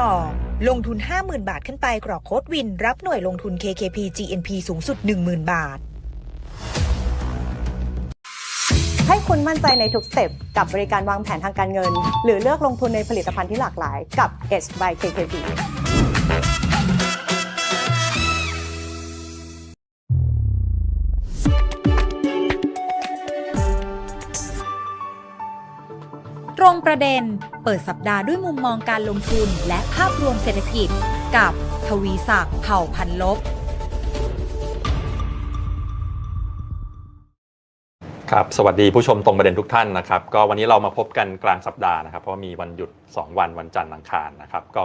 ต่อ ลงทุน 50,000 บาทขึ้นไปกรอกโค้ดวิน รับหน่วยลงทุน KKP GNP สูงสุด 10,000 บาท ให้คุณมั่นใจในทุกสเต็ปกับบริการวางแผนทางการเงิน หรือเลือกลงทุนในผลิตภัณฑ์ที่หลากหลายกับ Edge by KKP ประเด็น เปิดสัปดาห์ด้วยมุมมองการลงทุนและภาพรวมเศรษฐกิจ กับทวีศักดิ์เผ่าพันลบ ครับ สวัสดีผู้ชมตรงประเด็นทุกท่านนะครับ ก็วันนี้เรามาพบกันกลางสัปดาห์นะครับ เพราะว่ามีวันหยุด 2 วันวันจันทร์อังคารนะครับ ก็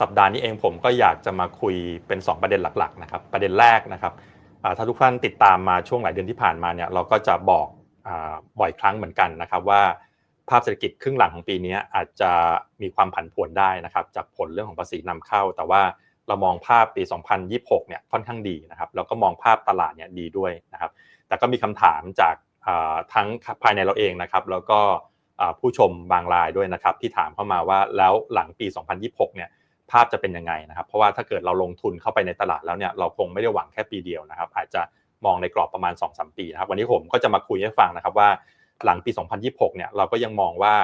สัปดาห์นี้เองผมก็อยากจะมาคุยเป็น 2 ประเด็นหลักๆนะครับ ประเด็นแรกนะครับถ้าทุกท่านติดตามมาช่วงหลายเดือนที่ผ่านมาเนี่ยเราก็จะบอกอบ่อยครั้งเหมือนกันนะครับว่า ภาพเศรษฐกิจครึ่งหลังของปีนี้อาจจะมีความผันผวนได้นะครับจากผลเรื่องของภาษีนำเข้า แต่ว่าเรามองภาพปี 2026 เนี่ยค่อนข้างดีนะครับแล้วก็มองภาพตลาดเนี่ยดีด้วยนะครับ แต่ก็มีคำถามจากทั้งภายในเราเองนะครับ แล้วก็ผู้ชมบางรายด้วยนะครับ ที่ถามเข้ามาว่าแล้วหลังปี 2026 เนี่ยภาพจะเป็นยังไงนะครับ เพราะว่าถ้าเกิดเราลงทุนเข้าไปในตลาดแล้วเนี่ยเราคงไม่ได้หวังแค่ปีเดียวนะครับ อาจจะมองในกรอบประมาณ 2-3 ปีนะครับ วันนี้ผมก็จะมาคุยให้ฟังนะครับว่า หลังปี 2026 เนี่ยเราก็ยังมองว่า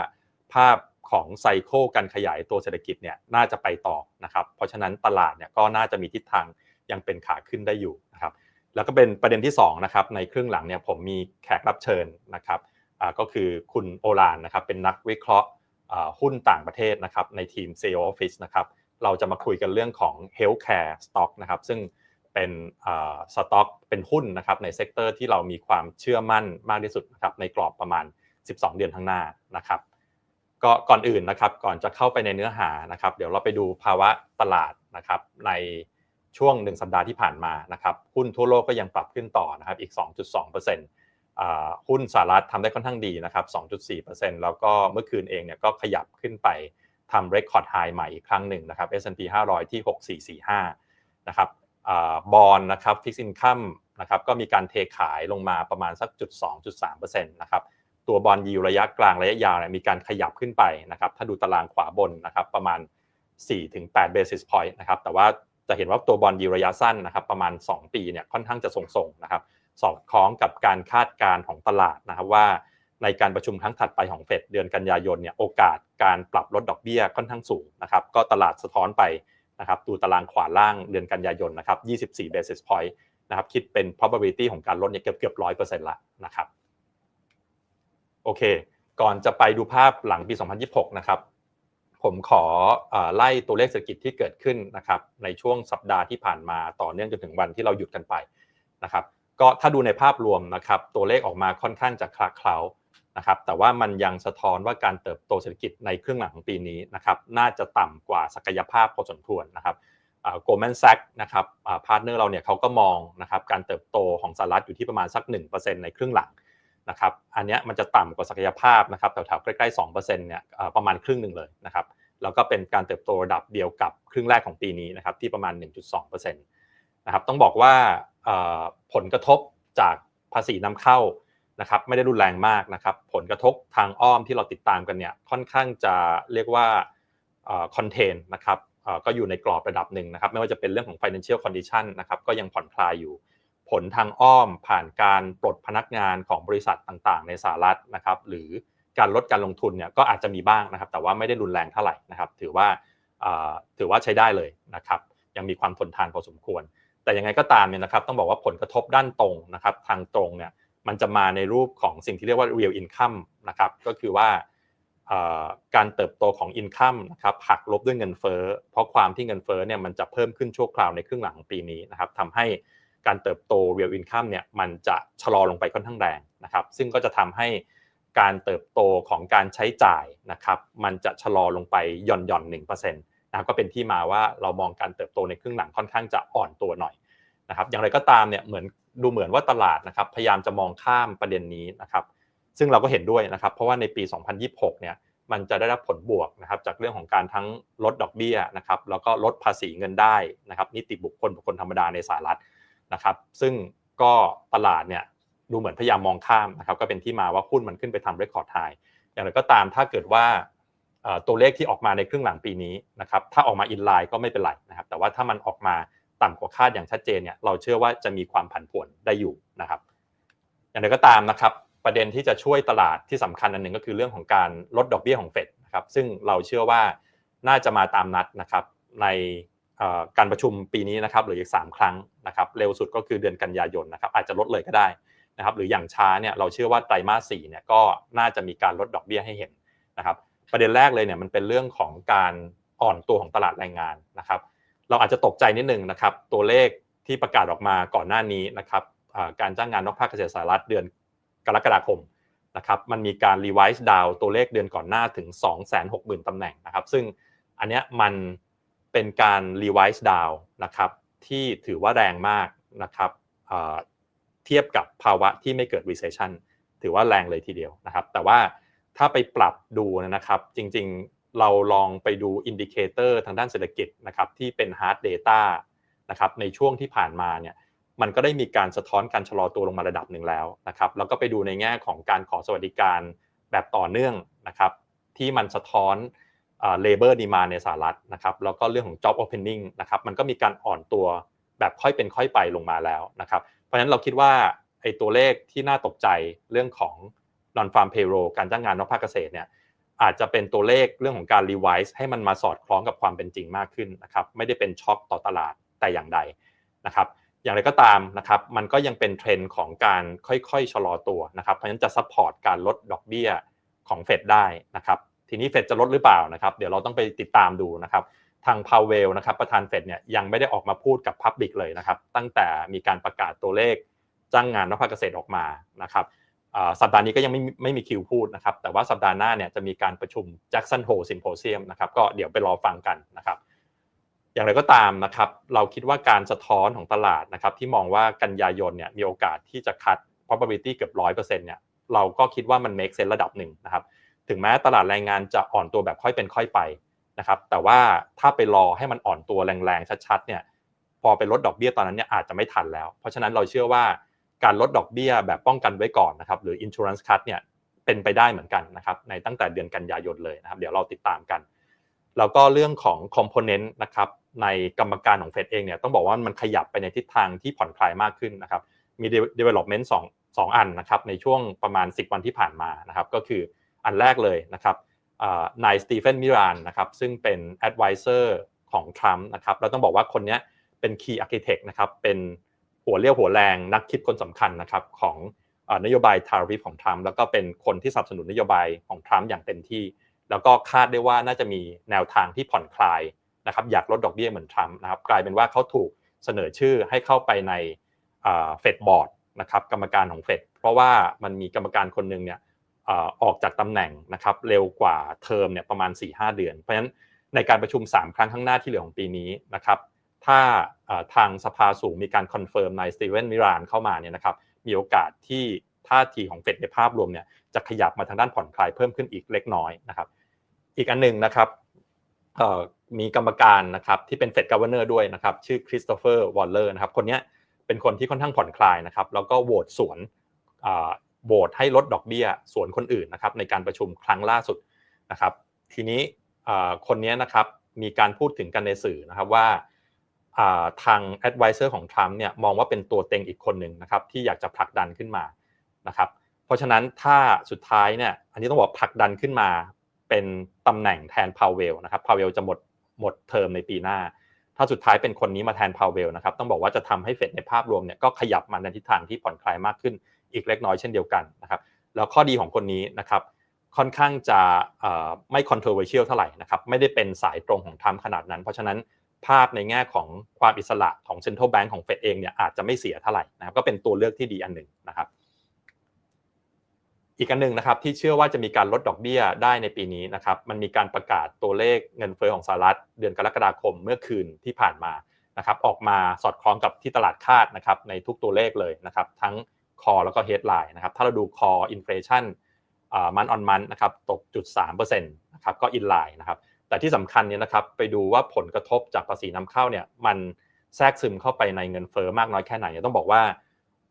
ภาพของไซเคิลการขยายตัวเศรษฐกิจเนี่ยน่าจะไปต่อนะครับเพราะฉะนั้นตลาดเนี่ยก็น่าจะมีทิศทางยังเป็นขาขึ้นได้อยู่นะครับแล้วก็เป็นประเด็นที่2นะครับในครึ่งหลังเนี่ยผมมีแขกรับเชิญนะครับอ่าก็คือคุณโอลานนะครับเป็นนักวิเคราะห์หุ้นต่างประเทศนะครับในทีม CEO Office นะครับเราจะมาคุยกันเรื่องของ Healthcare Stock นะครับซึ่ง เป็นสต็อกเป็นหุ้นนะครับในเซกเตอร์ที่เรามีความเชื่อมั่นมากที่สุดนะครับในกรอบประมาณ 12 เดือนข้างหน้านะครับก็ก่อนอื่นนะครับก่อนจะเข้าไปในเนื้อหานะครับ เดี๋ยวเราไปดูภาวะตลาดนะครับในช่วง 1 สัปดาห์ที่ผ่านมานะครับหุ้นทั่วโลกก็ยังปรับขึ้นต่อนะครับอีก 2.2%อ่าหุ้นสหรัฐทำได้ค่อนข้างดีนะครับ 2.4%แล้วก็เมื่อคืนเองเนี่ยก็ขยับขึ้นไปทำเรคคอร์ดไฮใหม่อีกครั้งหนึ่งนะครับ S&P 500 ที่ 6445นะครับ บอลนะครับฟิกซินคัมนะครับก็มีการเทขายลงมาประมาณสักจุด2.3%นะครับตัวบอลยิวระยะกลางระยะยาวเนี่ยมีการขยับขึ้นไปนะครับถ้าดูตารางขวาบนนะครับประมาณ 4-8 basis point นะครับแต่ว่าจะเห็นว่าตัวบอลยิวระยะสั้นนะครับประมาณ 2 ปีเนี่ยค่อนข้างจะทรงๆนะครับสอดคล้องกับการคาดการณ์ของตลาดนะครับว่าในการประชุมครั้งถัดไปของเฟดเดือนกันยายนเนี่ยโอกาสการปรับลดดอกเบี้ยค่อนข้างสูงนะครับก็ตลาดสะท้อนไป นะครับดูตารางขวาล่างเดือนกันยายนนะครับ 24 basis point นะครับคิดเป็น probability ของการลดเนี่ยเกือบเกือบ100%ละนะครับโอเค ก่อนจะไปดูภาพหลังปี 2026 นะครับ ผมขออไล่ตัวเลขเศรษฐกิจที่เกิดขึ้นนะครับในช่วงสัปดาห์ที่ผ่านมาต่อเนื่องจนถึงวันที่เราหยุดกันไปนะครับก็ถ้าดูในภาพรวมนะครับตัวเลขออกมาค่อนข้างจะคลาเคล้า นะครับแต่ว่ามันยังสะท้อนว่าการเติบโตเศรษฐกิจในครึ่งหลังของปีนี้นะครับน่าจะต่ำกว่าศักยภาพพอสมควรนะครับโกลแมนแซกนะครับพาร์ทเนอร์เราเนี่ยเขาก็มองนะครับการเติบโตของสหรัฐอยู่ที่ประมาณสัก 1%ในครึ่งหลังนะครับอันนี้มันจะต่ำกว่าศักยภาพนะครับแถวๆใกล้ๆ2%เนี่ยประมาณครึ่งหนึ่งเลยนะครับแล้วก็เป็นการเติบโตระดับเดียวกับครึ่งแรกของปีนี้นะครับที่ประมาณ 1.2%นะครับต้องบอกว่าผลกระทบจากภาษีนำเข้า นะครับไม่ได้รุนแรงมากนะครับ ผลกระทบทางอ้อมที่เราติดตามกันเนี่ยค่อนข้างจะเรียกว่าคอนเทนนะครับก็อยู่ในกรอบระดับหนึ่งนะครับ ไม่ว่าจะเป็นเรื่องของ financial condition นะครับก็ยังผ่อนคลายอยู่ ผลทางอ้อมผ่านการปลดพนักงานของบริษัทต่างๆ ในสหรัฐนะครับ หรือการลดการลงทุนเนี่ยก็อาจจะมีบ้างนะครับ แต่ว่าไม่ได้รุนแรงเท่าไหร่นะครับ ถือว่าถือว่าใช้ได้เลยนะครับ ยังมีความทนทานพอสมควร แต่ยังไงก็ตามเนี่ยนะครับ ต้องบอกว่าผลกระทบด้านตรงนะครับ ทางตรงเนี่ย มันจะมาในรูปของสิ่งที่เรียกว่า real income นะครับก็คือว่าการเติบโตของ income นะครับหักลบด้วยเงินเฟ้อเพราะความที่เงินเฟ้อเนี่ยมันจะเพิ่มขึ้นชั่วคราวในครึ่งหลังของปีนี้นะครับทำให้การเติบโต real income เนี่ยมันจะชะลอลงไปค่อนข้างแรงนะครับซึ่งก็จะทำให้การเติบโตของการใช้จ่ายนะครับมันจะชะลอลงไปหย่อนหย่อนหนึ่งเปอร์เซ็นต์นะครับก็เป็นที่มาว่าเรามองการเติบโตในครึ่งหลังค่อนข้างจะอ่อนตัวหน่อยนะครับอย่างไรก็ตามเนี่ยเหมือน ดูเหมือนว่าตลาดนะครับพยายามจะมองข้ามประเด็นนี้นะครับซึ่งเราก็เห็นด้วยนะครับ เพราะว่าในปี 2026 เนี่ยมันจะได้รับผลบวกนะครับจากเรื่องของการทั้งลดดอกเบี้ยนะครับแล้วก็ลดภาษีเงินได้นะครับนิติบุคคลบุคคลธรรมดาในสหรัฐนะครับซึ่งก็ตลาดเนี่ยดูเหมือนพยายามมองข้ามนะครับก็เป็นที่มาว่าหุ้นมันขึ้นไปทำเรคคอร์ดไฮอย่างไรก็ตามถ้าเกิดว่าตัวเลขที่ออกมาในครึ่งหลังปีนี้นะครับถ้าออกมาอินไลน์ก็ไม่เป็นไรนะครับแต่ว่าถ้ามันออกมา ต่ำกว่าคาดอย่างชัดเจนเนี่ยเราเชื่อว่าจะมีความผันผวนได้อยู่นะครับ อย่างไรก็ตามนะครับ ประเด็นที่จะช่วยตลาดที่สำคัญอันหนึ่งก็คือเรื่องของการลดดอกเบี้ยของเฟดนะครับซึ่งเราเชื่อว่าน่าจะมาตามนัดนะครับในการประชุมปีนี้นะครับหรืออีก 3 ครั้งนะครับเร็วสุดก็คือเดือนกันยายนนะครับอาจจะลดเลยก็ได้นะครับหรืออย่างช้าเนี่ยเราเชื่อว่าไตรมาสสี่เนี่ยก็น่าจะมีการลดดอกเบี้ยให้เห็นนะครับประเด็นแรกเลยเนี่ยมันเป็นเรื่องของการอ่อนตัวของตลาดแรงงานนะครับ เราอาจจะตกใจนิดหนึ่งนะครับ ตัวเลขที่ประกาศออกมาก่อนหน้านี้นะครับการจ้างงานนอกภาคเกษตรสหรัฐเดือนกรกฎาคมนะครับมันมีการ revise down ตัวเลขเดือนก่อนหน้าถึง 260,000ตำแหน่งนะครับ ซึ่งอันเนี้ยมันเป็นการ revise down นะครับที่ถือว่าแรงมากนะครับเทียบกับภาวะที่ไม่เกิด recession ถือว่าแรงเลยทีเดียวนะครับ แต่ว่าถ้าไปปรับดูนะครับ จริง เราลองไปดูอินดิเคเตอร์ทางด้านเศรษฐกิจนะครับที่เป็น hard data นะครับในช่วงที่ผ่านมาเนี่ยมันก็ได้มีการสะท้อนการชะลอตัวลงมาระดับหนึ่งแล้วนะครับแล้วก็ไปดูในแง่ของการขอสวัสดิการแบบต่อเนื่องนะครับที่มันสะท้อนเอ่อ labor demand ในสหรัฐนะครับแล้วก็เรื่องของ job opening นะครับมันก็มีการอ่อนตัวแบบค่อยเป็นค่อยไปลงมาแล้วนะครับเพราะฉะนั้นเราคิดว่าไอ้ตัวเลขที่น่าตกใจเรื่องของ non farm payroll การจ้างงานนอกภาคเกษตรเนี่ย อาจจะเป็นตัวเลขเรื่องของการ revise ให้มันมาสอดคล้องกับความเป็นจริงมากขึ้นนะครับไม่ได้เป็นช็อคต่อตลาดแต่อย่างใดนะครับอย่างไรก็ตามนะครับมันก็ยังเป็นเทรนด์ของการค่อยๆชะลอตัวนะครับเพราะฉะนั้นจะซัพพอร์ตการลดดอกเบี้ยของเฟดได้นะครับทีนี้เฟดจะลดหรือเปล่านะครับเดี๋ยวเราต้องไปติดตามดูนะครับทางพาวเวลนะครับประธานเฟดเนี่ยยังไม่ได้ออกมาพูดกับพับบิกเลยนะครับตั้งแต่มีการประกาศตัวเลขจ้างงานนอกภาคเกษตรออกมานะครับ สัปดาห์นี้ก็ยังไม่ไม่มีคิวพูดนะครับ แต่ว่าสัปดาห์หน้าเนี่ยจะมีการประชุม Jackson Hole Symposium นะครับ ก็เดี๋ยวไปรอฟังกันนะครับ อย่างไรก็ตามนะครับ เราคิดว่าการสะท้อนของตลาดนะครับ ที่มองว่ากันยายนเนี่ยมีโอกาสที่จะคัด probability เกือบร้อยเปอร์เซ็นต์เนี่ย เราก็คิดว่ามัน make sense ระดับหนึ่งนะครับ ถึงแม้ตลาดแรงงานจะอ่อนตัวแบบค่อยเป็นค่อยไปนะครับ แต่ว่าถ้าไปรอให้มันอ่อนตัวแรงๆชัดๆเนี่ย พอไปลดดอกเบี้ยตอนนั้นเนี่ยอาจจะไม่ทันแล้ว เพราะฉะนั้นเราเชื่อว่า การลดดอกเบี้ยแบบป้องกันไว้ก่อนนะครับหรือ insurance cut เนี่ยเป็นไปได้เหมือนกันนะครับในตั้งแต่เดือนกันยายนเลยนะครับ เดี๋ยวเราติดตามกัน แล้วก็เรื่องของ component นะครับในกรรมการของเฟดเองเนี่ยต้องบอกว่ามันขยับไปในทิศทางที่ผ่อนคลายมากขึ้นนะครับมี development 2 2 อันนะครับในช่วงประมาณ 10 วันที่ผ่านมานะครับก็คืออันแรกเลยนะครับนายสตีเฟนมิรานนะครับซึ่งเป็น advisor ของทรัมป์นะครับเราต้องบอกว่าคนนี้เป็น key architect นะครับเป็น หัวเรี่ยวหัวแรงนักคิดคนสำคัญนะครับของนโยบายทาริฟของทรัมป์แล้วก็เป็นคนที่สนับสนุนนโยบายของทรัมป์อย่างเต็มที่ แล้วก็คาดได้ว่าน่าจะมีแนวทางที่ผ่อนคลายนะครับอยากลดดอกเบี้ยเหมือนทรัมป์นะครับกลายเป็นว่าเขาถูกเสนอชื่อให้เข้าไปในเฟดบอร์ดนะครับกรรมการของเฟดเพราะว่ามันมีกรรมการคนหนึ่งเนี่ยออกจากตำแหน่งนะครับเร็วกว่าเทอมเนี่ยประมาณ 4-5 เดือน เพราะฉะนั้นในการประชุม 3 ครั้งข้างหน้าที่เหลือของปีนี้นะครับ ถ้าทางสภาสูงมีการคอนเฟิร์มนายสตีเวนมิรานเข้ามาเนี่ยนะครับมีโอกาสที่ท่าทีของเฟดในภาพรวมเนี่ยจะขยับมาทางด้านผ่อนคลายเพิ่มขึ้นอีกเล็กน้อยนะครับ อีกอันหนึ่งนะครับมีกรรมการนะครับที่เป็นเฟดกั v เนอร์ด้วยนะครับชื่อคริสโตเฟอร์วอลเลอร์นะครับคนนี้เป็นคนที่ค่อนข้างผ่อนคลายนะครับแล้วก็โหวตสวนโหวตให้ลดดอกเบี้ยสวนคนอื่นนะครับในการประชุมครั้งล่าสุดนะครับ ทีนี้คนนี้นะครับมีการพูดถึงกันในสื่อนะครับว่า ทาง advisor ของทรัมป์เนี่ยมองว่าเป็นตัวเต็งอีกคนหนึ่งนะครับที่อยากจะผลักดันขึ้นมานะครับเพราะฉะนั้นถ้าสุดท้ายเนี่ยอันนี้ต้องบอกผลักดันขึ้นมาเป็นตำแหน่งแทนพาวเวลนะครับพาวเวลจะหมดหมดเทอมในปีหน้า ถ้าสุดท้ายเป็นคนนี้มาแทนพาวเวลนะครับต้องบอกว่าจะทำให้เฟดในภาพรวมเนี่ยก็ขยับมาในทิศทางที่ผ่อนคลายมากขึ้นอีกเล็กน้อยเช่นเดียวกันนะครับแล้วข้อดีของคนนี้นะครับค่อนข้างจะไม่ controversial เท่าไหร่นะครับไม่ได้เป็นสายตรงของทรัมป์ขนาดนั้น เพราะฉะนั้น ภาพในแง่ของความอิสระของ central bank ของเฟดเองเนี่ยอาจจะไม่เสียเท่าไหร่นะครับก็เป็นตัวเลือกที่ดีอันหนึ่งนะครับ อีกอันหนึ่งนะครับที่เชื่อว่าจะมีการลดดอกเบี้ยได้ในปีนี้นะครับมันมีการประกาศตัวเลขเงินเฟ้อของสหรัฐ เดือนกรกฎาคมเมื่อคืนที่ผ่านมานะครับออกมาสอดคล้องกับที่ตลาดคาดนะครับในทุกตัวเลขเลยนะครับทั้งคอแล้วก็เฮดไลน์นะครับถ้าเราดูคออินฟลชันมันออนมันนะครับตกจุดสามเปอร์เซ็นต์นะครับก็อินไลน์นะครับ แต่ที่สำคัญเนี่ยนะครับไปดูว่าผลกระทบจากภาษีนำเข้าเนี่ยมันแทรกซึมเข้าไปในเงินเฟ้อมากน้อยแค่ไหนต้องบอกว่า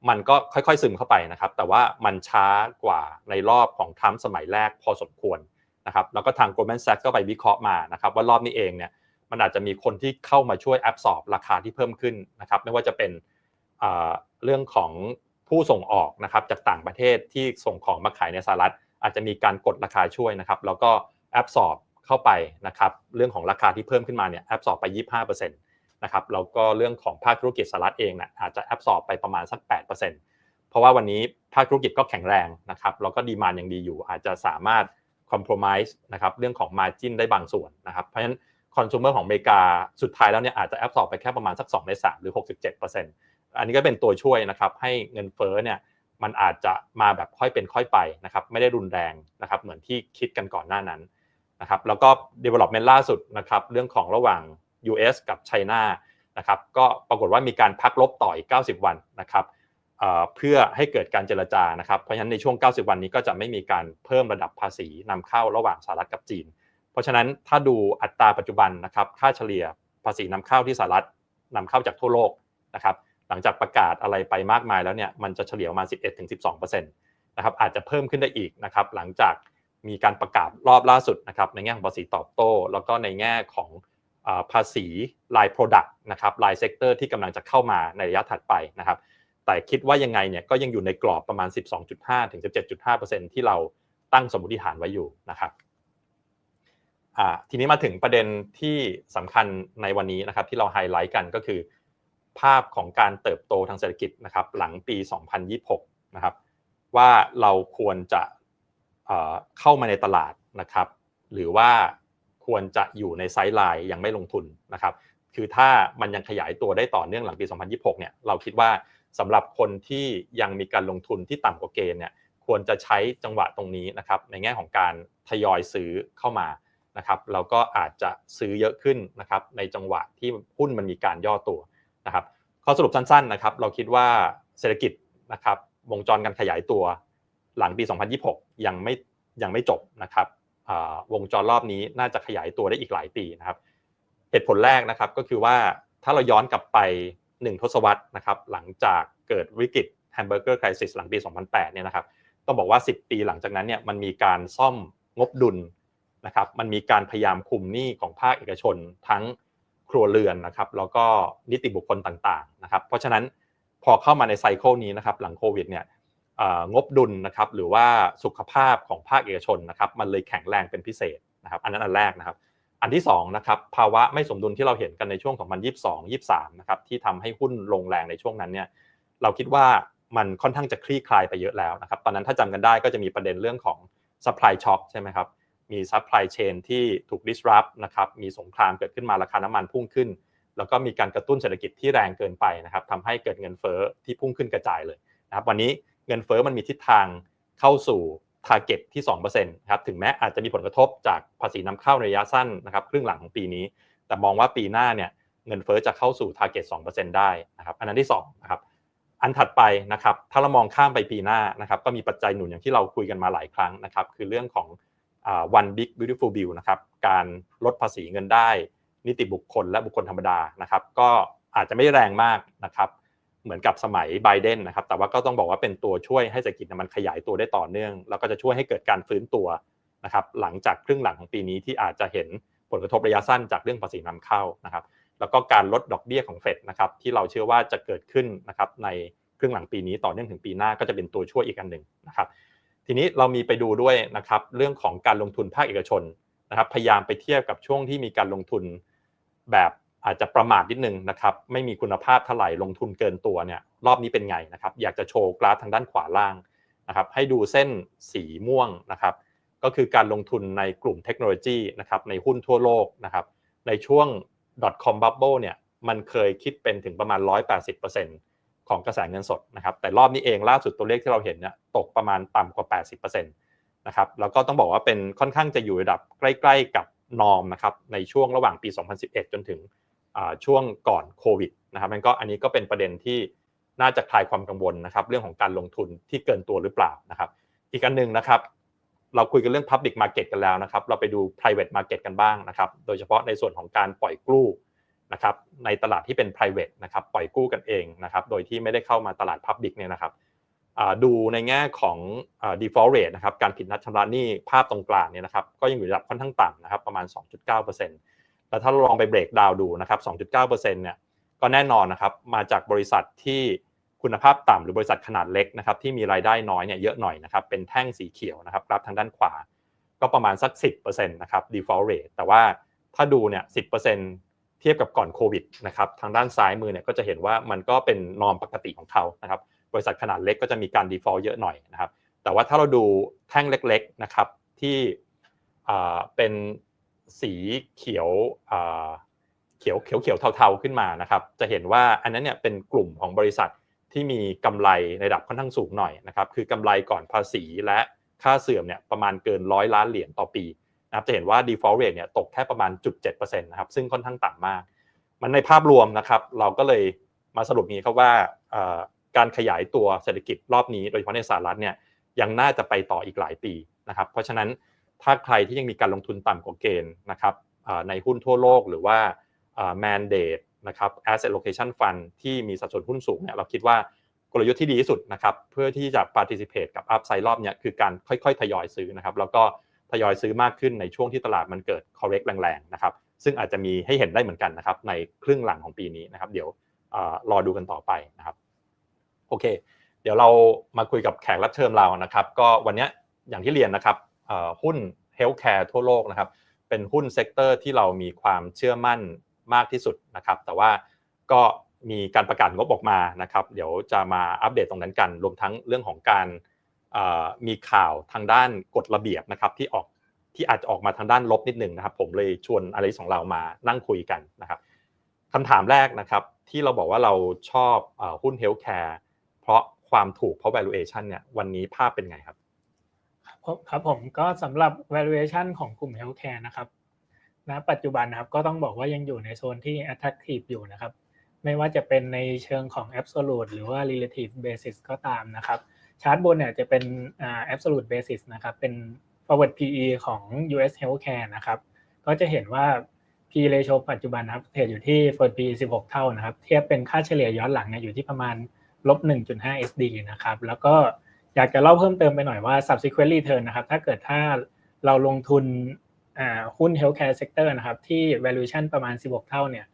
มันก็ค่อยๆซึมเข้าไปนะครับ แต่ว่ามันช้ากว่าในรอบของทรัมป์สมัยแรกพอสมควรนะครับแล้วก็ทาง Goldman Sachs ก็ไปวิเคราะห์มานะครับว่ารอบนี้เองเนี่ยมันอาจจะมีคนที่เข้ามาช่วยแอบสอบราคาที่เพิ่มขึ้นนะครับไม่ว่าจะเป็นเรื่องของผู้ส่งออกนะครับจากต่างประเทศที่ส่งของมาขายในสหรัฐ อาจจะมีการกดราคาช่วยนะครับแล้วก็แอบสอบ เข้าไปนะครับเรื่องของราคาที่เพิ่มขึ้นมาเนี่ยแอบสอบไป 25%นะครับแล้วก็เรื่องของภาคธุรกิจสหรัฐเองนะอาจจะแอบสอบไปประมาณสัก 8%เพราะว่าวันนี้ภาคธุรกิจก็แข็งแรงนะครับแล้วก็ดีมานยังดีอยู่ อาจจะสามารถ compromise นะครับเรื่องของ margin ได้บางส่วนนะครับเพราะฉะนั้น consumer ของอเมริกาสุดท้ายแล้วเนี่ยอาจจะแอบสอบไปแค่ประมาณสัก 2 ใน 3 หรือ 67%อันนี้ก็เป็นตัวช่วยนะครับให้เงินเฟ้อเนี่ยมันอาจจะมาแบบค่อยเป็นค่อยไปนะครับไม่ได้รุนแรงนะครับเหมือนที่คิดกันก่อนหน้านั้น นะครับแล้วก็ development ล่าสุดนะครับเรื่องของระหว่าง US กับ China นะครับก็ปรากฏว่ามีการพักลบต่ออีก 90 วันนะครับเพื่อให้เกิดการเจรจานะครับเพราะฉะนั้นในช่วง 90 วันนี้ก็จะไม่มีการเพิ่มระดับภาษีนำเข้าระหว่างสหรัฐกับจีน เพราะฉะนั้นถ้าดูอัตราปัจจุบันนะครับค่าเฉลี่ยภาษีนำเข้าที่สหรัฐนำเข้าจากทั่วโลกนะครับหลังจากประกาศอะไรไปมากมายแล้วเนี่ยมันจะเฉลี่ยประมาณ 11-12%นะครับอาจจะเพิ่มขึ้นได้อีกนะครับหลังจาก มีการประกาศรอบล่าสุดนะครับในแง่ของภาษีตอบโต้ แล้วก็ในแง่ของภาษีราย Product นะครับรายเซกเตอร์ที่กำลังจะเข้ามาในระยะถัดไปนะครับแต่คิดว่ายังไงเนี่ยก็ยังอยู่ในกรอบประมาณ 12.5 ถึง 17.5%ที่เราตั้งสมมติฐานไว้อยู่นะครับทีนี้มาถึงประเด็นที่สำคัญในวันนี้นะครับที่เราไฮไลท์กันก็คือ ภาพของการเติบโตทางเศรษฐกิจนะครับหลังปี 2026 นะครับว่าเราควรจะ เข้ามาในตลาดนะครับ หรือว่าควรจะอยู่ในไซด์ไลน์ยังไม่ลงทุนนะครับ คือถ้ามันยังขยายตัวได้ต่อเนื่องหลังปี 2026 เนี่ยเราคิดว่าสำหรับคนที่ยังมีการลงทุนที่ต่ำกว่าเกณฑ์เนี่ยควรจะใช้จังหวะตรงนี้นะครับ ในแง่ของการทยอยซื้อเข้ามานะครับแล้วก็อาจจะซื้อเยอะขึ้นนะครับ ในจังหวะที่หุ้นมันมีการย่อตัวนะครับข้อสรุปสั้นๆนะครับ เราคิดว่าเศรษฐกิจนะครับวงจรการขยายตัว หลังปี 2026 ยังไม่ยังไม่จบนะครับวงจรรอบนี้น่าจะขยายตัวได้อีกหลายปีนะครับ เหตุผลแรกนะครับก็คือว่าถ้าเราย้อนกลับไป 1 ทศวรรษนะครับหลังจากเกิดวิกฤตแฮมเบอร์เกอร์คริสิสหลังปี 2008 เนี่ยนะครับต้องบอกว่า 10 ปีหลังจากนั้นเนี่ยมันมีการซ่อมงบดุลนะครับมันมีการพยายามคุมหนี้ของภาคเอกชนทั้งครัวเรือนนะครับแล้วก็นิติบุคคลต่างๆนะครับเพราะฉะนั้นพอเข้ามาในไซเคิลนี้นะครับหลังโควิดเนี่ย งบดุลนะครับหรือว่าสุขภาพของภาคเอกชนนะครับมันเลยแข็งแรงเป็นพิเศษนะครับอันนั้นอันแรกนะครับ อันที่2นะครับภาวะไม่สมดุลที่เราเห็นกันในช่วง2022 23นะครับที่ทำให้หุ้นลงแรงในช่วงนั้นเนี่ยเราคิดว่ามันค่อนข้างจะคลี่คลายไปเยอะแล้วนะครับตอนนั้นถ้าจำกันได้ก็จะมีประเด็นเรื่องของ supply shock ใช่ไหมครับมี supply chain ที่ถูก disrupt นะครับมีสงครามเกิดขึ้นมาราคาน้ำมันพุ่งขึ้น แล้วก็มีการกระตุ้นเศรษฐกิจที่แรงเกินไปนะครับทำให้เกิดเงินเฟ้อที่พุ่งขึ้นกระจายเลยนะครับวันนี้ เงินเฟ้อมันมีทิศทางเข้าสู่ target ที่2%ครับถึงแม้อาจจะมีผลกระทบจากภาษีนำเข้าในระยะสั้นนะครับครึ่งหลังของปีนี้ แต่มองว่าปีหน้าเนี่ยเงินเฟ้อจะเข้าสู่ target 2%ได้นะครับอันนั้นที่2นะครับอันถัดไปนะครับถ้าเรามองข้ามไปปีหน้านะครับก็มีปัจจัยหนุนอย่างที่เราคุยกันมาหลายครั้งนะครับคือเรื่องของ one big beautiful bill นะครับการลดภาษีเงินได้ นิติบุคคลและบุคคลธรรมดานะครับก็อาจจะไม่แรงมากนะครับ เหมือนกับสมัยไบเดนนะครับ แต่ว่าก็ต้องบอกว่าเป็นตัวช่วยให้เศรษฐกิจมันขยายตัวได้ต่อเนื่อง แล้วก็จะช่วยให้เกิดการฟื้นตัวนะครับ หลังจากครึ่งหลังของปีนี้ที่อาจจะเห็นผลกระทบระยะสั้นจากเรื่องภาษีนำเข้านะครับ แล้วก็การลดดอกเบี้ยของเฟดนะครับที่เราเชื่อว่าจะเกิดขึ้นนะครับในครึ่งหลังปีนี้ต่อเนื่องถึงปีหน้าก็จะเป็นตัวช่วยอีกอันหนึ่งนะครับ ทีนี้เรามีไปดูด้วยนะครับเรื่องของการลงทุนภาคเอกชนนะครับ พยายามไปเทียบกับช่วงที่มีการลงทุนแบบ อาจจะประมาทนิดนึงนะครับไม่มีคุณภาพเท่าไหร่ลงทุนเกินตัวเนี่ยรอบนี้เป็นไงนะครับอยากจะโชว์กราฟทางด้านขวาล่างนะครับให้ดูเส้นสีม่วงนะครับก็คือการลงทุนในกลุ่มเทคโนโลยีนะครับในหุ้นทั่วโลกนะครับในช่วง .com bubble เนี่ยมันเคยคิดเป็นถึงประมาณ 180%ของกระแสเงินสดนะครับแต่รอบนี้เองล่าสุดตัวเลขที่เราเห็นเนี่ยตกประมาณต่ำกว่า 80%นะครับแล้วก็ต้องบอกว่าเป็นค่อนข้างจะอยู่ระดับใกล้ ๆ กับนอมนะครับในช่วงระหว่างปี 2011 จนถึง ช่วงก่อนโควิดนะครับมันก็อันนี้ก็เป็นประเด็นที่น่าจะคลายความกังวลนะครับ เรื่องของการลงทุนที่เกินตัวหรือเปล่านะครับ อีกอันหนึ่งนะครับ เราคุยกันเรื่อง Public Market กันแล้วนะครับ เราไปดู private market กันบ้างนะครับ โดยเฉพาะในส่วนของการปล่อยกู้นะครับ ในตลาดที่เป็น private นะครับปล่อยกู้กันเองนะครับ โดยที่ไม่ได้เข้ามาตลาด Public เนี่ยนะครับดูในแง่ของ default rate นะครับ การผิดนัดชำระหนี้ภาพตรงกลางเนี่ยนะครับ ก็ยังอยู่ในระดับค่อนข้างต่ำนะครับ ประมาณ 2.9% แล้วถ้าเราลองไปเบรกดาวดูนะครับ 2.9%เนี่ยก็แน่นอนนะครับมาจากบริษัทที่คุณภาพต่ำหรือบริษัทขนาดเล็กนะครับที่มีรายได้น้อยเนี่ยเยอะหน่อยนะครับเป็นแท่งสีเขียวนะครับกราฟทางด้านขวา ก็ประมาณสัก 10%นะครับ default rate แต่ว่าถ้าดูเนี่ย10%เทียบกับก่อนโควิดนะครับทางด้านซ้ายมือเนี่ยก็จะเห็นว่ามันก็เป็นนอมปกติของเขานะครับบริษัทขนาดเล็กก็จะมีการ default เยอะหน่อยนะครับแต่ว่าถ้าเราดูแท่งเล็กๆนะครับที่อ่าเป็น สีเขียวเขียวเขียวเขียวเทาๆขึ้นมานะครับ จะเห็นว่าอันนั้นเนี่ยเป็นกลุ่มของบริษัทที่มีกำไรในระดับค่อนข้างสูงหน่อยนะครับ คือกำไรก่อนภาษีและค่าเสื่อมเนี่ยประมาณเกินร้อยล้านเหรียญต่อปีนะครับจะเห็นว่า default rate เนี่ยตกแค่ประมาณจุด7%นะครับซึ่งค่อนข้างต่ำมาก มันในภาพรวมนะครับ เราก็เลยมาสรุปนี้ครับว่าการขยายตัวเศรษฐกิจรอบนี้ โดยเฉพาะในสหรัฐเนี่ยยังน่าจะไปต่ออีกหลายปีนะครับ เพราะฉะนั้น ถ้าใครที่ยังมีการลงทุนต่ำกว่าเกณฑ์นะครับในหุ้นทั่วโลกหรือว่า mandate นะครับ asset allocation fund ที่มีสัดส่วนหุ้นสูงเนี่ยเราคิดว่ากลยุทธ์ที่ดีที่สุดนะครับเพื่อที่จะ participate กับ upside รอบเนี้ยคือการค่อยๆ ทยอยซื้อนะครับแล้วก็ทยอยซื้อมากขึ้นในช่วงที่ตลาดมันเกิด correct แรงๆนะครับซึ่งอาจจะมีให้เห็นได้เหมือนกันนะครับในครึ่งหลังของปีนี้นะครับเดี๋ยวรอดูกันต่อไปนะครับโอเค เดี๋ยวเรามาคุยกับแขกรับเชิญเรานะครับ ก็วันนี้อย่างที่เรียนนะครับ หุ้นเฮลท์แคร์ทั่วโลกนะครับ เป็นหุ้นเซกเตอร์ที่เรามีความเชื่อมั่นมากที่สุดนะครับ แต่ว่าก็มีการประกาศงบออกมานะครับ เดี๋ยวจะมาอัปเดตตรงนั้นกัน รวมทั้งเรื่องของการมีข่าวทางด้านกฎระเบียบนะครับที่ออกที่อาจจะออกมาทางด้านลบนิดหนึ่งนะครับ ผมเลยชวนอะไรของเรามานั่งคุยกันนะครับคำถามแรกนะครับที่เราบอกว่าเราชอบอหุ้นเฮลท์แคร์เพราะความถูกเพราะ valuation เนี่ยวันนี้ภาพเป็นไงครับ ครับผมก็สำหรับ valuation ของกลุ่ม healthcare นะครับณปัจจุบันนะครับก็ต้องบอกว่ายังอยู่ในโซนที่ attractive อยู่นะครับ ไม่ว่าจะเป็นในเชิงของ absolute หรือว่า relative basis ก็ตามนะครับ ชาร์ตบนเนี่ยจะเป็น absolute basis นะครับเป็น forward PE ของ US healthcare นะครับ ก็จะเห็นว่า P ratio ปัจจุบันนะครับเทรดอยู่ที่ forward PE 16 เท่านะครับ เทียบเป็นค่าเฉลี่ยย้อนหลังเนี่ยอยู่ที่ประมาณลบ1.5 SD นะครับ แล้วก็ อยากจะเล่าเพิ่มเติมไปหน่อยว่า subsequent return นะครับ ถ้าเกิดถ้าเราลงทุนหุ้น healthcare sector นะครับ ที่ valuation ประมาณ 16 เท่าเนี่ย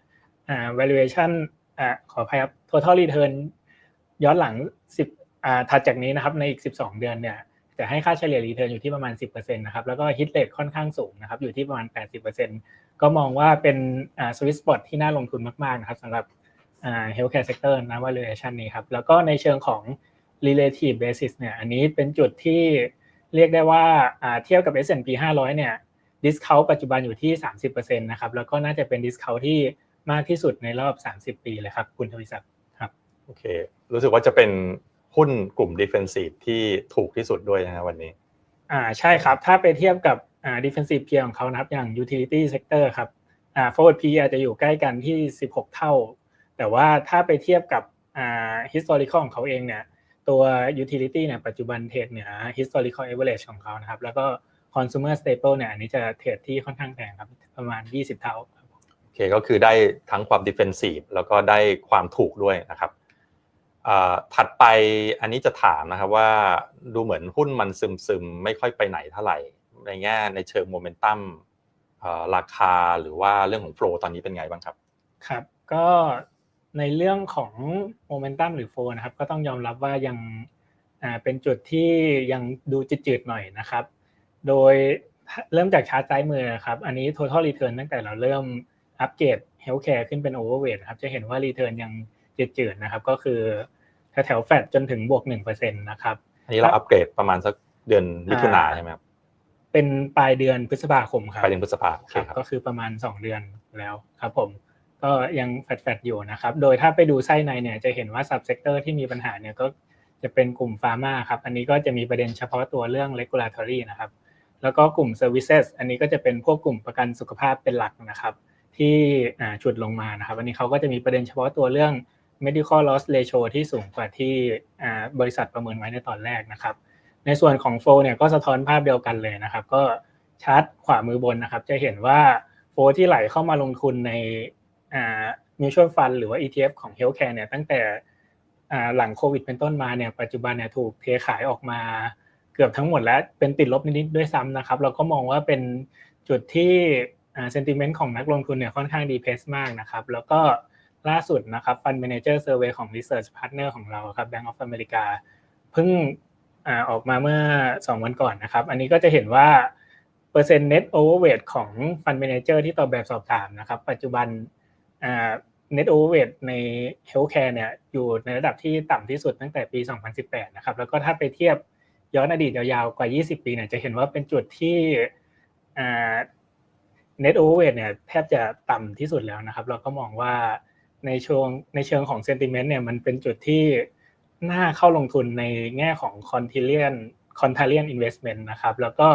valuation อขออภัยครับ total return ย้อนหลัง 10ถัดจากนี้นะครับ ในอีก 12 เดือนเนี่ยจะให้ค่าเฉลี่ย return อยู่ที่ประมาณ 10%นะครับ แล้วก็ hit rate ค่อนข้างสูงนะครับ อยู่ที่ประมาณ 80%ก็มองว่าเป็น sweet spot ที่น่าลงทุนมาก ๆ นะครับสำหรับ healthcare sector นะ valuation นี้ครับ แล้วก็ในเชิงของ relative basis เนี่ยอันนี้เป็นจุดที่เรียกได้ว่าอ่าเทียบกับ S&P 500 เนี่ย discount ปัจจุบันอยู่ที่ 30%นะครับแล้วก็น่าจะเป็น discount ที่มากที่สุดในรอบ 30 ปีเลยครับ คุณทวิศักดิ์ครับโอเค รู้สึกว่าจะเป็นหุ้นกลุ่ม defensive ที่ถูกที่สุดด้วยนะฮะวันนี้อ่าใช่ครับ ถ้าไปเทียบกับอ่า defensive peer ของเขานะครับอย่าง utility sector ครับอ่า forward PE อาจจะอยู่ใกล้กันที่ 16 เท่า แต่ว่าถ้าไปเทียบกับอ่า historical ของเขาเองเนี่ย ตัว utility เนี่ยปัจจุบันเทรดเหนือ historical average ของเขานะครับ แล้วก็ consumer staple เนี่ยอันนี้จะเทรดที่ค่อนข้างแพงครับ ประมาณ 20 เท่าครับโอเคก็คือได้ทั้งความ defensive แล้วก็ได้ความถูกด้วยนะครับอ่าถัดไปอันนี้จะถามนะครับว่าดูเหมือนหุ้นมันซึมซึมๆไม่ค่อยไปไหนเท่าไหร่ ในแง่ในเชิงโมเมนตัมอ่าราคาหรือว่าเรื่องของโฟลตอนนี้เป็นไงบ้างครับ ครับ ก็ ในเรื่องของโมเมนตัมหรือโฟนะครับก็ต้องยอมรับว่ายังอ่าเป็นจุดที่ยังดูจืดๆหน่อยนะครับ โดยเริ่มจากชาร์ตซ้ายมือครับ อันนี้ total return ตั้งแต่เราเริ่มอัปเกรด healthcare ขึ้นเป็น overweight ครับ จะเห็นว่า return ยังจืดๆนะครับ ก็คือแถวๆแฟดจนถึงบวก1%นะครับ อันนี้เราอัปเกรดประมาณสักเดือนมิถุนาใช่ไหมครับ เป็นปลายเดือนพฤษภาคมครับไปเดือนพฤษภาโอเคครับครับ ก็คือประมาณ 2 เดือนแล้วครับผม ก็ยังแฟดๆอยู่นะครับ โดยถ้าไปดูไส้ในเนี่ยจะเห็นว่า sub sector ที่มีปัญหาเนี่ยก็จะเป็นกลุ่มฟาร์มาครับ อันนี้ก็จะมีประเด็นเฉพาะตัวเรื่อง regulatory นะครับ แล้วก็กลุ่ม services อันนี้ก็จะเป็นพวกกลุ่มประกันสุขภาพเป็นหลักนะครับ ที่ฉุดลงมานะครับ อันนี้เขาก็จะมีประเด็นเฉพาะตัวเรื่อง medical loss ratio ที่สูงกว่าที่บริษัทประเมินไว้ในตอนแรกนะครับ ในส่วนของโฟเนี่ยก็สะท้อนภาพเดียวกันเลยนะครับ ก็ชาร์ตขวามือบนนะครับ จะเห็นว่าโฟที่ไหลเข้ามาลงทุนใน อ่า mutual fund หรือว่า ETF ของ healthcare เนี่ยตั้งแต่หลังโควิดเป็นต้นมาเนี่ยปัจจุบันเนี่ยถูกเทขายออกมาเกือบทั้งหมดแล้วเป็นติดลบนิดๆด้วยซ้ำนะครับ เราก็มองว่าเป็นจุดที่เซนติเมนต์ของนักลงทุนเนี่ยค่อนข้างดีเพสมากนะครับ แล้วก็ล่าสุดนะครับ Fund Manager Survey ของ Research Partner ของเราครับ Bank of America เพิ่งอออกมาเมื่อ 2 วันก่อนนะครับ อันนี้ก็จะเห็นว่าเปอร์เซ็นต์ net overweight ของ Fund Manager ที่ตอบแบบสอบถามนะครับ ปัจจุบัน อ่า net overweight ใน healthcare เนี่ยอยู่ในระดับที่ต่ำที่สุดตั้งแต่ปี 2018 นะครับ แล้วก็ถ้าไปเทียบย้อนอดีตยาวๆ กว่า 20 ปีเนี่ยจะเห็นว่าเป็นจุดที่อ่า net overweight เนี่ยแทบจะต่ำที่สุดแล้วนะครับ เราก็มองว่าในช่วงในเชิงของ sentiment เนี่ยมันเป็นจุดที่น่าเข้าลงทุนในแง่ของ contrarian contrarian investment นะครับ แล้วก็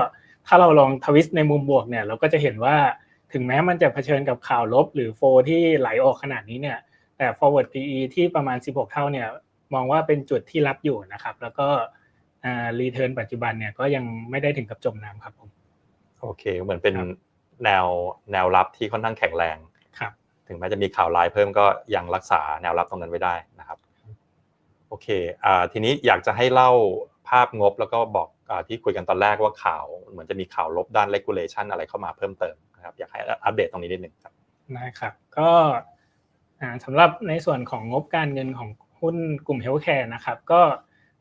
ถ้าเราลองทวิสต์ในมุมบวกเนี่ยเราก็จะเห็นว่า ถึงแม้มันจะเผชิญกับข่าวลบหรือโฟที่ไหลออกขนาดนี้เนี่ยแต่ forward PE ที่ประมาณ 16 เท่าเนี่ยมองว่าเป็นจุดที่รับอยู่นะครับ แล้วก็อ่า return ปัจจุบันเนี่ยก็ยังไม่ได้ถึงกับจมน้ำครับผมโอเคเหมือนเป็นครับแนวแนวรับที่ค่อนข้างแข็งแรงครับ ถึงแม้จะมีข่าวร้ายเพิ่มก็ยังรักษาแนวรับตรงนั้นไว้ได้นะครับโอเคอ่าทีนี้อยากจะให้เล่าภาพงบแล้วก็บอกอาที่คุยกันตอนแรกว่าข่าว เหมือนจะมีข่าวลบด้าน regulation อะไรเข้ามาเพิ่มเติม นะครับอยากให้อัปเดตตรงนี้นิดหนึ่งครับนะครับก็สำหรับในส่วนของงบการเงินของหุ้นกลุ่ม Healthcare นะครับก็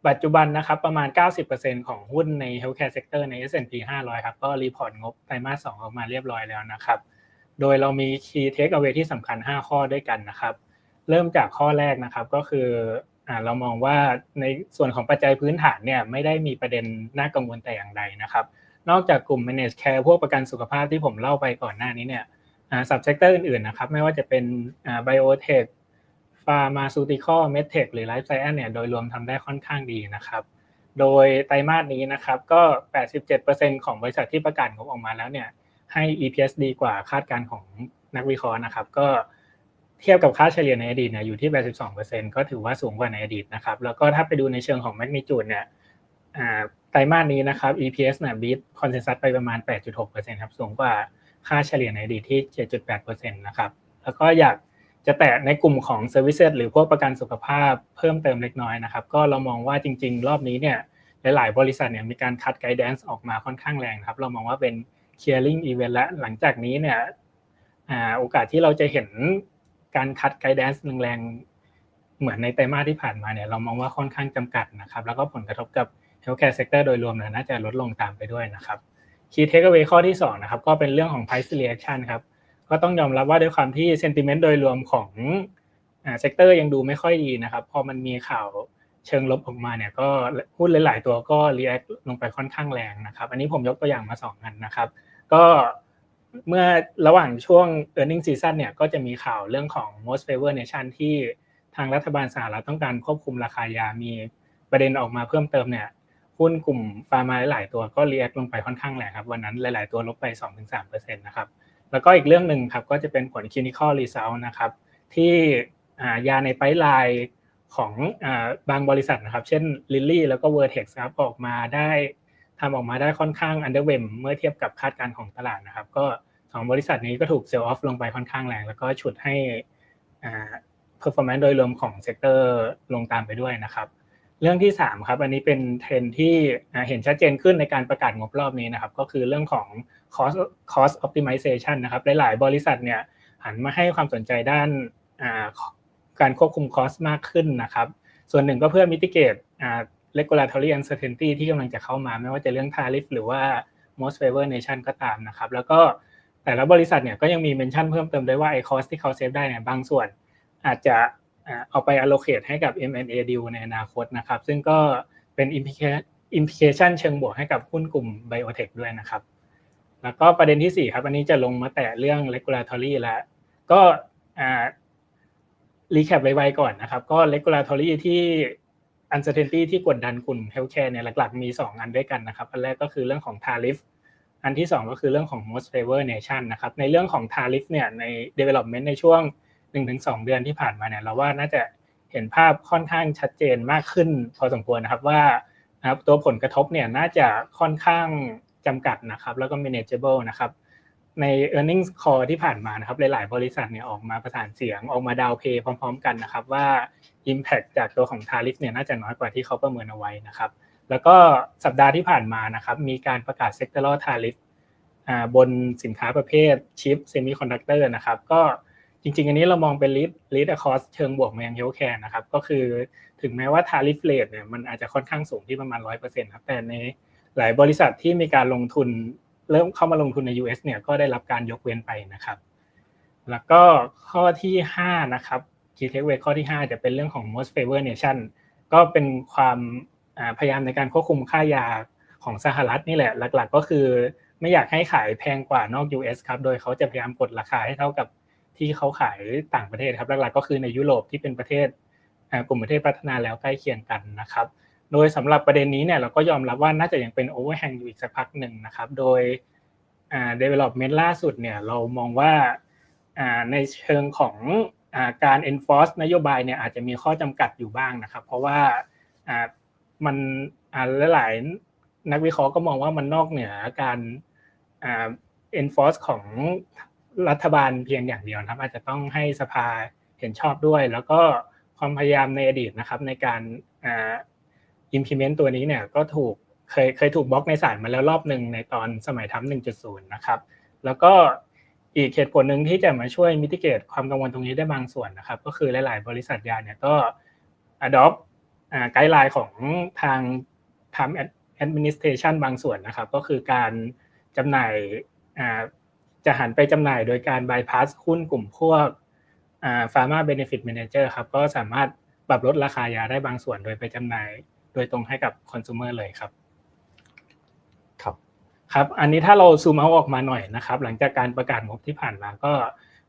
ปัจจุบันนะครับประมาณ 90%ของหุ้นใน Healthcare Sector ใน S&P 500 ครับก็รีพอร์ตงบไตรมาส2ออกมาเรียบร้อยแล้วนะครับ โดยเรามี Key Takeaway ที่สำคัญ 5 ข้อด้วยกันนะครับ เริ่มจากข้อแรกนะครับก็คือเรามองว่าในส่วนของปัจจัยพื้นฐานเนี่ยไม่ได้มีประเด็นน่ากังวลแต่อย่างใดนะครับ นอกจากกลุ่ม managed care พวกประกันสุขภาพที่ผมเล่าไปก่อนหน้านี้เนี่ยอ่า subsector อื่นๆนะครับ ไม่ว่าจะเป็นอ่า biotech pharmaceutical medtech หรือ life science เนี่ยโดยรวมทำได้ค่อนข้างดีนะครับ โดยไตรมาสนี้นะครับ ก็ 87%ของบริษัทที่ประกาศงบออกมาแล้วเนี่ยให้ EPS ดีกว่าคาดการณ์ของนักวิเคราะห์นะครับ ก็เทียบกับค่าเฉลี่ยในอดีตเนี่ยอยู่ที่ 82%ก็ถือว่าสูงกว่าในอดีตนะครับ แล้วก็ถ้าไปดูในเชิงของ magnitude เนี่ย ไตรมาสนี้นะครับ EPS นี่ย beat consensus ไปประมาณ 8.6%ครับ สูงกว่าค่าเฉลี่ยในอดีตที่ 7.8%นะครับ แล้วก็อยากจะแตะในกลุ่มของ services หรือพวกประกันสุขภาพเพิ่มเติมเล็กน้อยนะครับ ก็เรามองว่าจริง ๆ รอบนี้เนี่ยหลาย ๆ บริษัทเนี่ยมีการคัด guidance ออกมาค่อนข้างแรงครับ เรามองว่าเป็น clearing event และหลังจากนี้เนี่ยโอกาสที่เราจะเห็นการคัด guidance แรงๆเหมือนในไตรมาสที่ผ่านมาเนี่ยเรามองว่าค่อนข้างจำกัดนะครับ แล้วก็ผลกระทบกับ healthcare sector โดยรวมนี่ยน่าจะลดลงตามไปด้วยนะครับ key takeaway ข้อที่2นะครับก็เป็นเรื่องของ price reaction ครับก็ต้องยอมรับว่าด้วยความที่ sentiment โดยรวมของเซกเตอร์ยังดูไม่ค่อยดีนะครับพอมันมีข่าวเชิงลบออกมาเนี่ยก็หุ้นหลาย ๆ ตัวก็ react ลงไปค่อนข้างแรงนะครับ อันนี้ผมยกตัวอย่างมาสองอันนะครับ ก็เมื่อระหว่างช่วง earning season เนี่ยก็จะมีข่าวเรื่องของ most favor nation ที่ทางรัฐบาลสหรัฐต้องการควบคุมราคายามีประเด็นออกมาเพิ่มเติมเนี่ย หุ้นกลุ่มฟาร์มาหลายตัวก็ react ลงไปค่อนข้างแรงครับวันนั้นหลาย ๆ ตัวลบไป 2-3%นะครับแล้วก็อีกเรื่องหนึ่งครับก็จะเป็นผล clinical result นะครับที่ยาในไพป์ไลน์ของบางบริษัทนะครับ เช่น Lilly แล้วก็ Vertex ครับออกมาได้ทำออกมาได้ค่อนข้าง underwhelm เมื่อเทียบกับคาดการณ์ของตลาดนะครับ ก็สองบริษัทนี้ก็ถูก sell off ลงไปค่อนข้างแรง แล้วก็ฉุดให้อ่า performance โดยรวมของเซกเตอร์ลงตามไปด้วยนะครับ เรื่องที่3ครับอันนี้เป็นเทรนที่เห็นชัดเจนขึ้นในการประกาศงบรอบนี้นะครับก็คือเรื่องของ cost cost optimization นะครับหลายๆ บริษัทเนี่ยหันมาให้ความสนใจด้านการควบคุม cost มากขึ้นนะครับส่วนหนึ่งก็เพื่อ mitigate regulatory uncertainty ที่กำลังจะเข้ามาไม่ว่าจะเรื่อง tariff หรือว่า most favor nation ก็ตามนะครับแล้วก็แต่ละบริษัทเนี่ยก็ยังมี mention เพิ่มเติมด้วยว่าไอ้ cost ที่เขาเซฟได้เนี่ยบางส่วนอาจจะ เอาไป allocate ให้กับ M&A deal ในอนาคตนะครับ ซึ่งก็เป็น implication เชิงบวกให้กับหุ้นกลุ่ม biotech ด้วยนะครับ แล้วก็ประเด็นที่ 4 ครับ อันนี้จะลงมาแตะเรื่อง regulatory แล้วก็ recap ไวๆก่อนนะครับ ก็ regulatory ที่ uncertainty ที่กดดันกลุ่ม healthcare เนี่ยหลักๆมี 2 อันด้วยกันนะครับ อันแรกก็คือเรื่องของ tariff อันที่ 2 ก็คือเรื่องของ most favor nation นะครับ ในเรื่องของ tariff เนี่ยใน development ในช่วง 1-2เดือนที่ผ่านมาเนี่ยเราว่าน่าจะเห็นภาพค่อนข้างชัดเจนมากขึ้น พอสมควรนะครับว่านะครับตัวผลกระทบเนี่ยน่าจะค่อนข้างจำกัดนะครับ แล้วก็ manageable นะครับ ใน e a r n i n g s call ที่ผ่านมานะครับ หลาย ๆ บริษัทเนี่ยออกมาประสานเสียงออกมาดาวเพย์พร้อม ๆ กันนะครับ ว่า Impact จากตัวของ Tariff เนี่ยน่าจะน้อยกว่าที่เขาประเมินเอาไว้นะครับ แล้วก็สัปดาห์ที่ผ่านมานะครับ มีการประกาศ Sectoral Tariff อ่าบนสินค้าประเภทชิปเซมิคอนดักเตอร์นะครับ ก็ จริง ๆ อันนี้เรามองเป็น lead lead across เชิงบวกมายัง healthcare นะครับก็คือถึงแม้ว่า tariff rate เนี่ยมันอาจจะค่อนข้างสูงที่ประมาณ100%ครับแต่ในหลายบริษัทที่มีการลงทุนเริ่มเข้ามาลงทุนใน US เนี่ยก็ได้รับการยกเว้นไปนะครับ แล้วก็ข้อที่5นะครับ key takeaway ข้อที่ 5 จะเป็นเรื่องของ most favor nation ก็เป็นความพยายามในการควบคุมค่ายาของสหรัฐนี่แหละ หลัก ๆ ก็คือไม่อยากให้ขายแพงกว่านอก US ครับ โดยเขาจะพยายามกดราคาให้เท่ากับ ที่เขาขายต่างประเทศครับหลักๆก็คือในยุโรปที่เป็นประเทศกลุ่มประเทศพัฒนาแล้วใกล้เคียงกันนะครับ โดยสำหรับประเด็นนี้เนี่ยเราก็ยอมรับว่าน่าจะยังเป็น overhang อยู่อีกสักพักหนึ่งนะครับ โดยอ่า development ล่าสุดเนี่ยเรามองว่าในเชิงของการ enforce นโยบายเนี่ยอาจจะมีข้อจำกัดอยู่บ้างนะครับ เพราะว่ามันหลายๆนักวิเคราะห์ก็มองว่ามันนอกเหนือการอ่า enforce ของ รัฐบาลเพียงอย่างเดียวครับ อาจจะต้องให้สภาเห็นชอบด้วย แล้วก็ความพยายามในอดีตนะครับ ในการอ่า implement ตัวนี้เนี่ยก็ถูกเคยเคยถูกบล็อกในศาลมาแล้วรอบหนึ่งในตอนสมัยทำ1.0นะครับ แล้วก็อีกเหตุผลหนึ่งที่จะมาช่วยมิติเกตความกังวลตรงนี้ได้บางส่วนนะครับ ก็คือหลาย ๆ บริษัทยาเนี่ยก็ adopt ไกด์ไลน์ของทาง Time Administration บางส่วนนะครับ ก็คือการจำหน่าย จะหันไปจำหน่ายโดยการ bypass หุ้นกลุ่มพวก Pharma Benefit Manager ครับก็สามารถปรับลดราคายาได้บางส่วนโดยไปจำหน่าย โดยตรงให้กับคอน sumer เลยครับครับครับ อันนี้ถ้าเราซูมเอาออกมาหน่อยนะครับ หลังจากการประกาศงบที่ผ่านมาก็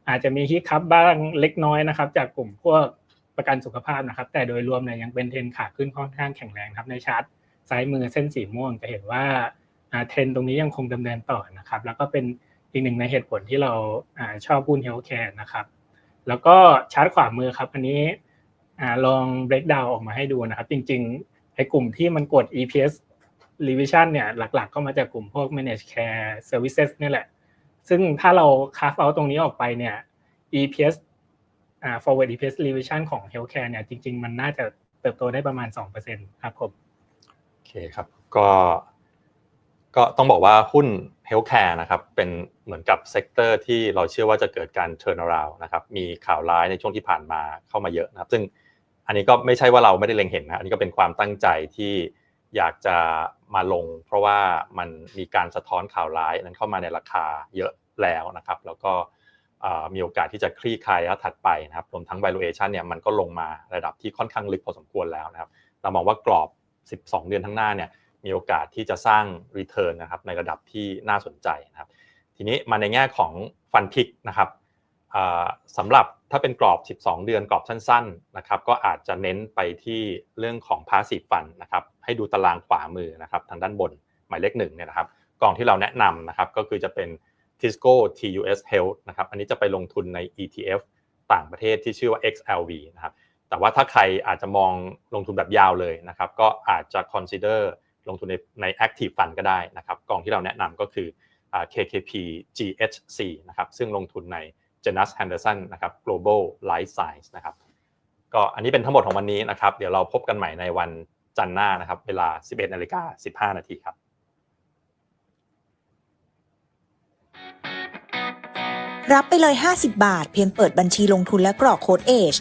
อาจจะมีฮิตคับบ้างเล็กน้อยนะครับ จากกลุ่มพวกประกันสุขภาพนะครับ แต่โดยรวมเนี่ยยังเป็นเทรนขาขึ้นค่อนข้างแข็งแรงครับในชาร์ตซ้ายมือเส้นสีม่วงจะเห็นว่าเทรนตรงนี้ยังคงดำเนินต่อนะครับ แล้วก็เป็น อีกหนึ่งในเหตุผลที่เราชอบหุ้นเฮลท์แคร์นะครับ แล้วก็ชาร์ตขวามือครับ อันนี้ลอง break down ออกมาให้ดูนะครับ จริงๆไอ้กลุ่มที่มันกด EPS revision เนี่ยหลักๆ ก็มาจากกลุ่มพวก managed care services นี่แหละ ซึ่งถ้าเรา carve out ตรงนี้ออกไปเนี่ย EPS forward EPS revision ของ healthcare เนี่ยจริง ๆ มันน่าจะเติบโตได้ประมาณ 2%ครับผม โอเคครับ ก็ ก็ต้องบอกว่าหุ้น healthcare นะครับเป็นเหมือนกับเซกเตอร์ที่เราเชื่อว่าจะเกิดการ turn around นะครับมีข่าวร้ายในช่วงที่ผ่านมาเข้ามาเยอะนะครับ ซึ่งอันนี้ก็ไม่ใช่ว่าเราไม่ได้เล็งเห็นนะอันนี้ก็เป็นความตั้งใจที่อยากจะมาลง เพราะว่ามันมีการสะท้อนข่าวร้ายนั้นเข้ามาในราคาเยอะแล้วนะครับ แล้วก็มีโอกาสที่จะคลี่คลายระยะถัดไปนะครับรวมทั้ง valuation เนี่ยมันก็ลงมาระดับที่ค่อนข้างลึกพอสมควรแล้วนะครับ เรามองว่ากรอบ 12 เดือนข้างหน้าเนี่ย มีโอกาสที่จะสร้าง return นะครับในระดับที่น่าสนใจนะครับ ทีนี้มาในแง่ของฟันพิกนะครับสำหรับถ้าเป็นกรอบ 12 เดือนกรอบสั้นๆนะครับก็อาจจะเน้นไปที่เรื่องของ passive fund นะครับให้ดูตารางขวามือนะครับทางด้านบนหมายเลขหนึ่งเนี่ยนะครับกองที่เราแนะนำนะครับก็คือจะเป็น Tisco TUS Health นะครับอันนี้จะไปลงทุนใน ETF ต่างประเทศที่ชื่อว่า XLV นะครับแต่ว่าถ้าใครอาจจะมองลงทุนแบบยาวเลยนะครับก็อาจจะ consider ลงทุนในใน active fund ก็ได้นะครับกองที่เราแนะนำก็คือ KKP GHC นะครับซึ่งลงทุนใน Janus Henderson นะครับ Global Life Science นะครับก็อันนี้เป็นทั้งหมดของวันนี้นะครับ เดี๋ยวเราพบกันใหม่ในวันจันทร์หน้านะครับ เวลา 11นาฬิกา15 นาทีครับ รับไปเลย 50 บาท เพียงเปิดบัญชีลงทุนและกรอกโค้ด AGE